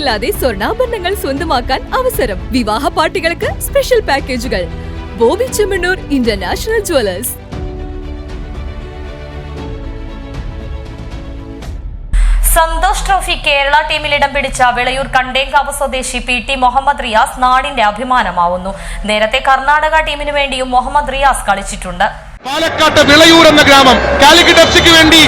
ഇല്ലാതെ സ്വർണാഭരണങ്ങൾ സ്വന്തമാക്കാൻ അവസരം. വിവാഹ പാർട്ടികൾക്ക് special packages Boby Chemmanur international jewellers Santhosh trophy Kerala ടീമിൽ ഇടം പിടിച്ച വിളയൂർ കണ്ടേങ്കാവ് സ്വദേശി പി ടി മുഹമ്മദ് റിയാസ് നാടിന്റെ അഭിമാനമാവുന്നു. നേരത്തെ കർണാടക ടീമിനു വേണ്ടിയും മുഹമ്മദ് റിയാസ് കളിച്ചിട്ടുണ്ട്. പാലക്കാട്ട് വിളയൂർ എന്ന ഗ്രാമം. കാലിക്കറ്റ് എഫ് സിക്ക് വേണ്ടി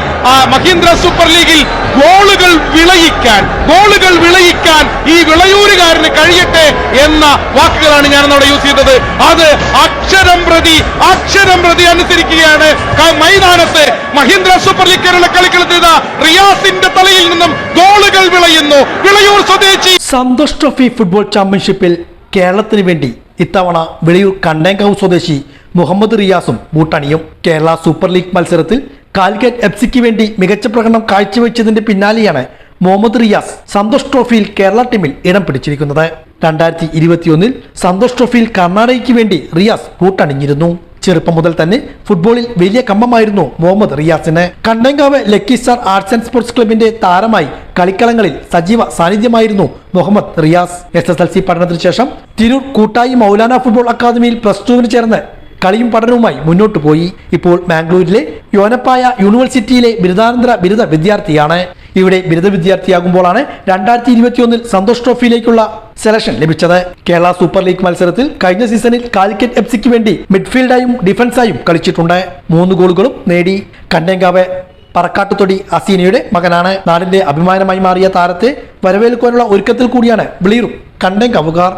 മഹീന്ദ്ര സൂപ്പർ ലീഗിൽ ഗോളുകൾ വിളയിക്കാൻ ഗോളുകൾ വിളയിക്കാൻ ഈ വിളയൂരുകാരന് കഴിയട്ടെ എന്ന വാക്കുകളാണ് ഞാൻ അവിടെ യൂസ് ചെയ്തത്. അത് അക്ഷരം പ്രതി അക്ഷരം പ്രതി അനുസരിക്കുകയാണ്. മൈതാനത്ത് മഹീന്ദ്ര സൂപ്പർ ലീഗ് കേരള കളിക്കളത്തിൽ റിയാസിന്റെ തലയിൽ നിന്നും ഗോളുകൾ വിളയുന്നു. വിളയൂർ സ്വദേശി സന്തോഷ് ട്രോഫി ഫുട്ബോൾ ചാമ്പ്യൻഷിപ്പിൽ കേരളത്തിന് വേണ്ടി ഇത്തവണ വിളയൂർ കണ്ടേങ്കാവ് സ്വദേശി മുഹമ്മദ് റിയാസും ബൂട്ടണിയും. കേരള സൂപ്പർ ലീഗ് മത്സരത്തിൽ കാലിക്കറ്റ് എഫ് സിക്ക് വേണ്ടി മികച്ച പ്രകടനം കാഴ്ചവെച്ചതിന്റെ പിന്നാലെയാണ് മുഹമ്മദ് റിയാസ് സന്തോഷ് ട്രോഫിയിൽ കേരള ടീമിൽ ഇടം പിടിച്ചിരിക്കുന്നത്. രണ്ടായിരത്തി ഇരുപത്തിയൊന്നിൽ സന്തോഷ് ട്രോഫിയിൽ കർണാടകയ്ക്ക് വേണ്ടി റിയാസ് കൂട്ടണിഞ്ഞിരുന്നു. ചെറുപ്പം മുതൽ തന്നെ ഫുട്ബോളിൽ വലിയ കമ്പമായിരുന്നു Muhammad റിയാസിന്. Kandankavu lucky star arts and sports ക്ലബിന്റെ താരമായി കളിക്കളങ്ങളിൽ സജീവ സാന്നിധ്യമായിരുന്നു Muhammad Riyas. S S L C പഠനത്തിന് ശേഷം തിരൂർ കൂട്ടായി മൗലാന ഫുട്ബോൾ അക്കാദമിയിൽ പ്ലസ് ടുവിന് ചേർന്ന് കളിയും പഠനവുമായി മുന്നോട്ടു പോയി. ഇപ്പോൾ മാംഗ്ലൂരിലെ യോനപ്പായ യൂണിവേഴ്സിറ്റിയിലെ ബിരുദാനന്തര ബിരുദ വിദ്യാർത്ഥിയാണ്. ഇവിടെ ബിരുദ വിദ്യാർത്ഥിയാകുമ്പോഴാണ് രണ്ടായിരത്തി ഇരുപത്തിയൊന്നിൽ സന്തോഷ് ട്രോഫിയിലേക്കുള്ള സെലക്ഷൻ ലഭിച്ചത്. കേരള സൂപ്പർ ലീഗ് മത്സരത്തിൽ കഴിഞ്ഞ സീസണിൽ കാലിക്കറ്റ് എഫ് സിക്ക് വേണ്ടി മിഡ്ഫീൽഡായും ഡിഫൻസായും കളിച്ചിട്ടുണ്ട്. മൂന്ന് ഗോളുകളും നേടി. കണ്ടേങ്കാവ് പറക്കാട്ടുതൊടി അസീനയുടെ മകനാണ്. നാടിന്റെ അഭിമാനമായി മാറിയ താരത്തെ വരവേൽക്കുവാനുള്ള ഒരുക്കത്തിൽ കൂടിയാണ് ബ്ലീറും കണ്ടേങ്കാവുകാർ